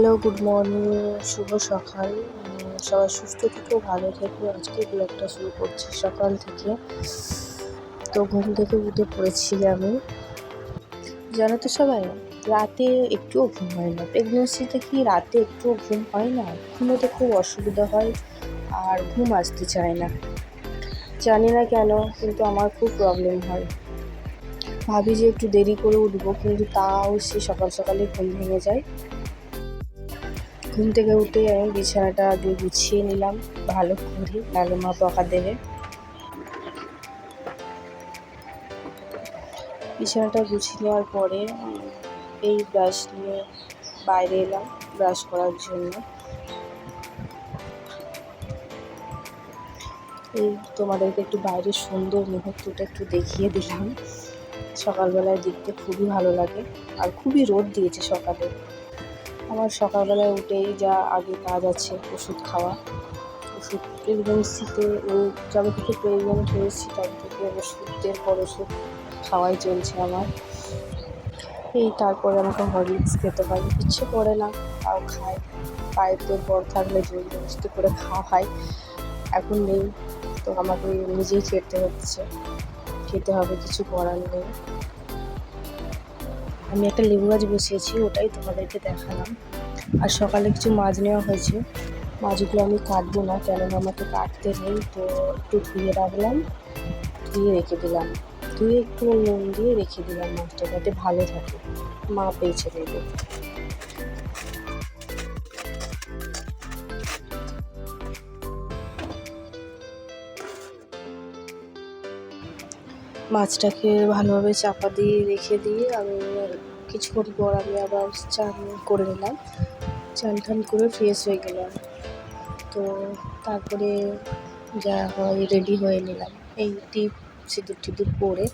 Hello good morning শুভ সকাল। সবাই সুস্থ থেকো, ভালো থেকো। আজকে ব্লগটা শুরু করছি সকাল থেকে। তো ঘুম থেকে উঠে পড়েছি আমি। জানো তো সবাই, রাতে একটুও ঘুম হয় না। প্রেগনেন্সিতে কি রাতে একটুও ঘুম হয় না? ঘুমোতে খুব অসুবিধা হয়, আর ঘুম আসতে চায় না। জানি না কেন, কিন্তু আমার খুব প্রবলেম হয়। ভাবি যে একটু দেরি করে উঠবো, কিন্তু তাও সে সকাল সকালে ঘুম ভেঙে যায়। ঘুম থেকে উঠে আমি বিছানাটা আগে গুছিয়ে নিলাম, ভালো করে, নাহলে মা বকা দেবে। বিছানাটা গুছিয়ে নেওয়ার পরে এই ব্রাশ নিয়ে বাইরে এলাম ব্রাশ করার জন্য। এই তোমাদেরকে একটু বাইরের সুন্দর মুহূর্তটা একটু দেখিয়ে দিলাম। সকালবেলায় দেখতে খুবই ভালো লাগে, আর খুবই রোদ দিয়েছে সকালে। আমার সকালবেলায় উঠেই যা আগে কাজ আছে, ওষুধ খাওয়া। ওষুধ প্রেগনেন্সিতে ওই যবে থেকে প্রেগনেন্ট হয়েছি, তবে থেকে ওষুধের পর ওষুধ খাওয়াই চলছে আমার। এই তারপরে আমাকে হরলিক্স খেতে হয়। ইচ্ছে করে না, তাও খাই। পায়েতে বর থাকলে জোর জবরদস্তি করে খাওয়া হয়, এখন নেই। তো আমাকে নিজেই খেতে হচ্ছে। খেতে হবে, কিছু করার নেই। আমি একটা লেবু গাছ বসিয়েছি, ওটাই তোমাদেরকে দেখালাম। আর সকালে কিছু মাছ নেওয়া হয়েছে। মাছগুলো আমি কাটবো না, কেননা আমাকে কাটতে নেই, তো একটু ধুয়ে রাখলাম, ধুয়ে রেখে দিলাম। ধুয়ে একটু নুন দিয়ে রেখে দিলাম মাছটা, যাতে ভালো থাকে। মা পেয়েছে দেবে মাছটাকে ভালোভাবে চাপা দিয়ে রেখে দিয়ে আমি কিছুক্ষণ পর আমি আবার চান করে নিলাম। চান টান করে ফ্রেশ হয়ে গেলাম। তো তারপরে যা হয় রেডি হয়ে নিলাম। এই টিপ সিঁদুর টিদুর পরে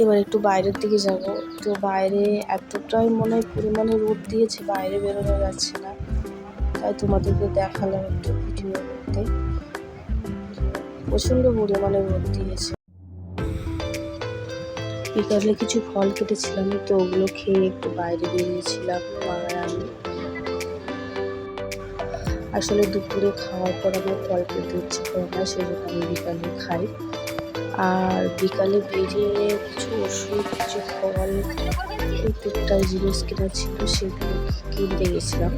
এবার একটু বাইরের দিকে যাব। তো বাইরে এতটাই মনে হয় পরিমাণে রোদ দিয়েছে, বাইরে বেরোনো যাচ্ছে না। তাই তোমাদেরকে দেখালাম একটু ভিডিও প্রচণ্ড পরিমাণে রোদ দিয়েছে বিকালে কিছু ফল কেটেছিলাম, তো ওগুলো খেয়ে একটু বাইরে বেরিয়েছিলাম আমি আসলে দুপুরে খাওয়ার পর আমার ফল খেতে ইচ্ছে করে না আমি বিকালে খাই। আর বিকালে বেরিয়ে কিছু ওষুধ, কিছু ফল টুকটাক জিনিস কেনা ছিল, সেগুলো কিনতে গেছিলাম।